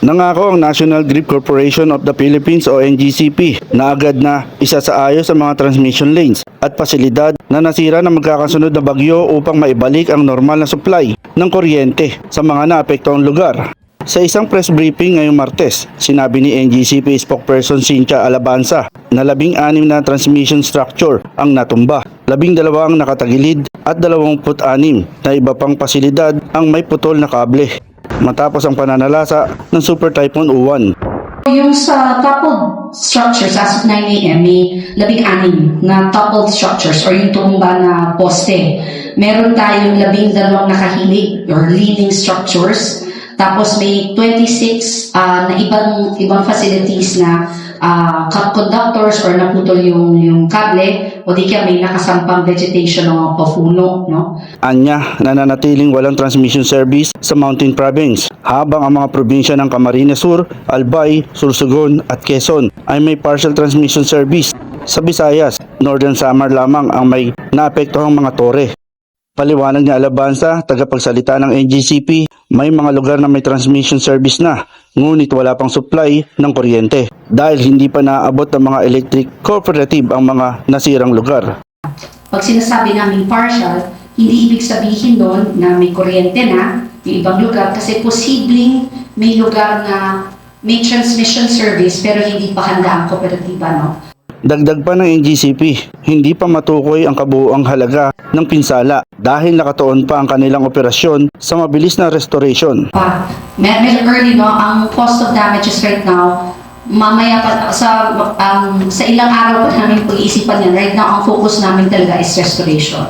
Nangako ang National Grid Corporation of the Philippines o NGCP na agad na isa sa ayos sa mga transmission lanes at pasilidad na nasira ng magkakasunod na bagyo upang maibalik ang normal na supply ng kuryente sa mga naapektuang lugar. Sa isang press briefing ngayong Martes, sinabi ni NGCP spokesperson Cynthia Alabanza na labing-anim na transmission structure ang natumba, labing dalawa ang nakatagilid at dalawamput anim na iba pang pasilidad ang may putol na kable. Matapos ang pananalasa ng Super Typhoon Uwan, Yung sa coupled structures, as of 9 a.m., may labing-anim na coupled structures or yung tumba na poste. Meron tayong labing dalawang nakahilig or leaning structures. Tapos may 26 ah, na ibang ibang facilities na cut conductors or naputol yung yung kable o di kaya may nakasampang vegetation o papuno, no? Anya nananatiling walang transmission service sa Mountain Province habang ang mga probinsya ng Camarines Sur, Albay, Sursogon at Quezon ay may partial transmission service. Sa Visayas, Northern Samar lamang ang may naapektuhang mga tore. Paliwanag ni Alabanza, tagapagsalita ng NGCP, may mga lugar na may transmission service na, ngunit wala pang supply ng kuryente dahil hindi pa naabot ng mga electric cooperative ang mga nasirang lugar. Pag sinasabi namin partial, hindi ibig sabihin doon na may kuryente na, may ibang lugar, kasi posibleng may lugar na may transmission service pero hindi pa handa ang kooperatiba, no? Dagdag pa ng NGCP, hindi pa matukoy ang kabuuang halaga ng pinsala dahil nakatuon pa ang kanilang operasyon sa mabilis na restoration. Pa, med- medyo early, no? Ang cost of damages right now, mamaya pa, sa, um, sa ilang araw pa namin pag-iisipan yan. Right now, ang focus namin talaga is restoration.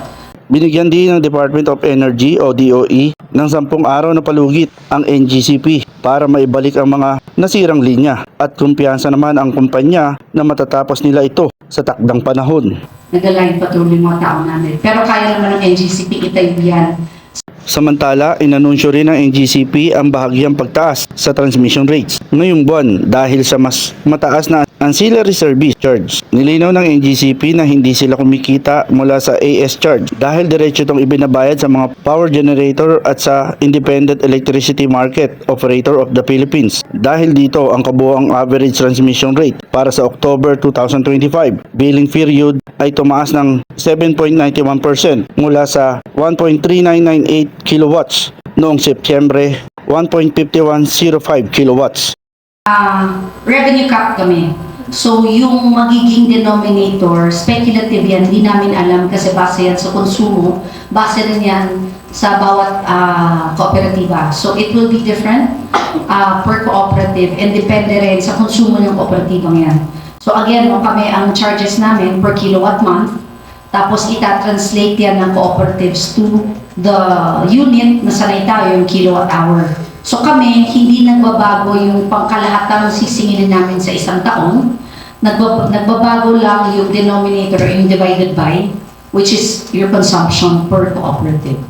Binigyan din ng Department of Energy o DOE ng 10 araw na palugit ang NGCP para maibalik ang mga nasirang linya at kumpiyansa naman ang kumpanya na matatapos nila ito sa takdang panahon. Nag-align patuloy mga tao namin. Pero kaya naman ng NGCP itayo yan Samantala, inanunsyo rin ng NGCP ang bahagyang pagtaas sa transmission rates ngayong buwan dahil sa mas mataas na ancillary service charge. Nilinaw ng NGCP na hindi sila kumikita mula sa AS charge dahil diretso itong ibinabayad sa mga power generator at sa Independent Electricity Market Operator of the Philippines. Dahil dito ang kabuang average transmission rate para sa October 2025 billing period ay tumaas ng 7.91% mula sa 1.3998 kilowatts noong Setyembre 1.5105 kilowatts. Ah, revenue cap kami. So, yung magiging denominator, speculative yan, hindi namin alam kasi base yan sa konsumo, base rin yan sa bawat ah, kooperatiba. So, it will be different ah, per cooperative and depende rin sa konsumo ng kooperatibang yan. So, again, no, kami ang charges namin per kilowatt month, tapos ita-translate yan ng cooperatives to the unit na sanay tayo, yung kilowatt hour. So kami, hindi nagbabago yung pangkalahatang sisingilin namin sa isang taon. Nagbab- nagbabago lang yung denominator, yung divided by, which is your consumption per cooperative.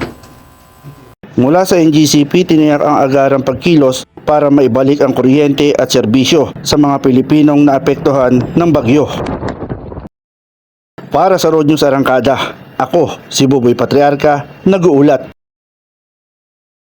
Mula sa NGCP, tiniyak ang agarang pagkilos para maibalik ang kuryente at serbisyo sa mga Pilipinong naapektuhan ng bagyo. Para sa Road News Arangkada, ako si Buboy Patriarca, nag-uulat.